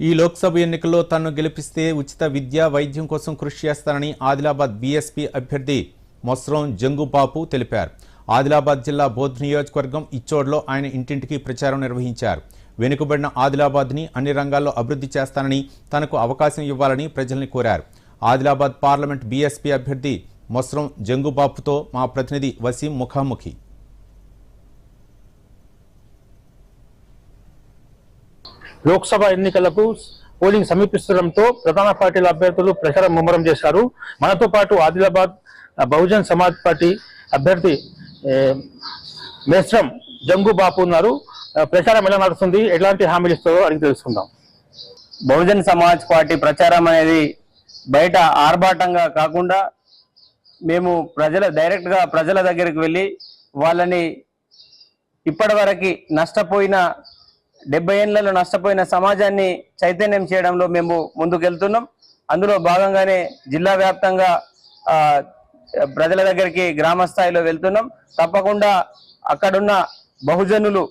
ఈ లోక్సభ ఎన్నికల్లో తనను గెలిపిస్తే ఉచిత విద్య వైద్యం కోసం కృషి చేస్తానని ఆదిలాబాద్ బీఎస్పీ అభ్యర్థి మొస్రం జంగుబాపు తెలిపారు. ఆదిలాబాద్ జిల్లా బోధ్ నియోజకవర్గం ఇచ్చోడ్లో ఆయన ఇంటింటికి ప్రచారం నిర్వహించారు. వెనుకబడిన ఆదిలాబాద్ని అన్ని రంగాల్లో అభివృద్ధి చేస్తానని తనకు అవకాశం ఇవ్వాలని ప్రజల్ని కోరారు. ఆదిలాబాద్ పార్లమెంట్ బీఎస్పీ అభ్యర్థి మొస్రం జంగుబాపుతో మా ప్రతినిధి వసీం ముఖాముఖి. లోక్సభ ఎన్నికలకు పోలింగ్ సమీపిస్తుండటంతో ప్రధాన పార్టీల అభ్యర్థులు ప్రచారం ముమ్మరం చేశారు. మనతో పాటు ఆదిలాబాద్ బహుజన్ సమాజ్ పార్టీ అభ్యర్థి ఏ, మేస్రం జంగు బాపు ఉన్నారు. ప్రచారం ఎలా నడుస్తుంది? ఎలాంటి హామీలు ఇస్తారో అని తెలుసుకుందాం. బహుజన్ సమాజ్ పార్టీ ప్రచారం అనేది బయట ఆర్భాటంగా కాకుండా మేము ప్రజల డైరెక్ట్గా ప్రజల దగ్గరికి వెళ్ళి వాళ్ళని ఇప్పటివరకు నష్టపోయిన డెబ్బై ఏళ్ళలో నష్టపోయిన సమాజాన్ని చైతన్యం చేయడంలో మేము ముందుకెళ్తున్నాం. అందులో భాగంగానే జిల్లా వ్యాప్తంగా ప్రజల దగ్గరికి గ్రామ స్థాయిలో వెళ్తున్నాం. తప్పకుండా అక్కడున్న బహుజనులు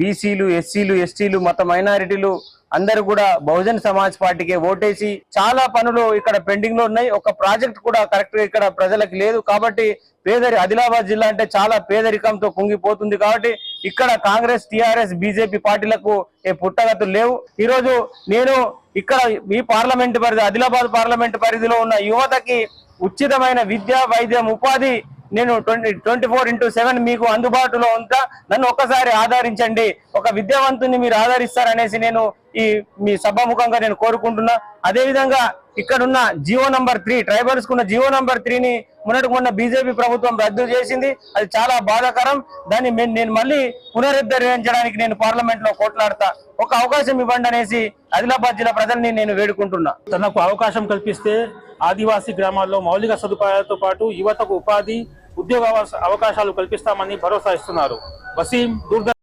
బీసీలు ఎస్సీలు ఎస్టీలు మత మైనారిటీలు అందరూ కూడా బహుజన్ సమాజ్ పార్టీకే ఓటేసి చాలా పనులు ఇక్కడ పెండింగ్లో ఉన్నాయి. ఒక ప్రాజెక్ట్ కూడా కరెక్ట్గా ఇక్కడ ప్రజలకు లేదు. కాబట్టి పేదరి ఆదిలాబాద్ జిల్లా అంటే చాలా పేదరికంతో కుంగిపోతుంది కాబట్టి ఇక్కడ కాంగ్రెస్ టిఆర్ఎస్ బీజేపీ పార్టీలకు ఏ పుట్టగతులు లేవు. ఈరోజు నేను ఇక్కడ ఈ పార్లమెంట్ పరిధి ఆదిలాబాద్ పార్లమెంట్ పరిధిలో ఉన్న యువతకి ఉచితమైన విద్య వైద్యం ఉపాధి నేను twenty twenty four into seven మీకు అందుబాటులో ఉంటా. నన్ను ఒక్కసారి ఆదరించండి. ఒక విద్యావంతుని మీరు ఆదరిస్తారనేసి నేను ఈ మీ సభాముఖంగా నేను కోరుకుంటున్నా. అదేవిధంగా ఇక్కడున్న జియో నంబర్ త్రీ ట్రైబల్స్ కున్న జియో నంబర్ త్రీని మొన్నటి మొన్న బీజేపీ ప్రభుత్వం రద్దు చేసింది. అది చాలా బాధాకరం. దాన్ని నేను మళ్ళీ పునరుద్ధరించడానికి నేను పార్లమెంట్లో కొట్లాడతా. ఒక అవకాశం ఇవ్వండి అనేసి ఆదిలాబాద్ జిల్లా ప్రజల్ని నేను వేడుకుంటున్నా. తనకు అవకాశం కల్పిస్తే ఆదివాసీ గ్రామాల్లో మౌలిక సదుపాయాలతో పాటు యువతకు ఉపాధి ఉద్యోగ అవకాశాలు కల్పిస్తామని భరోసా ఇస్తున్నారు. వసీం దూరదర్శన్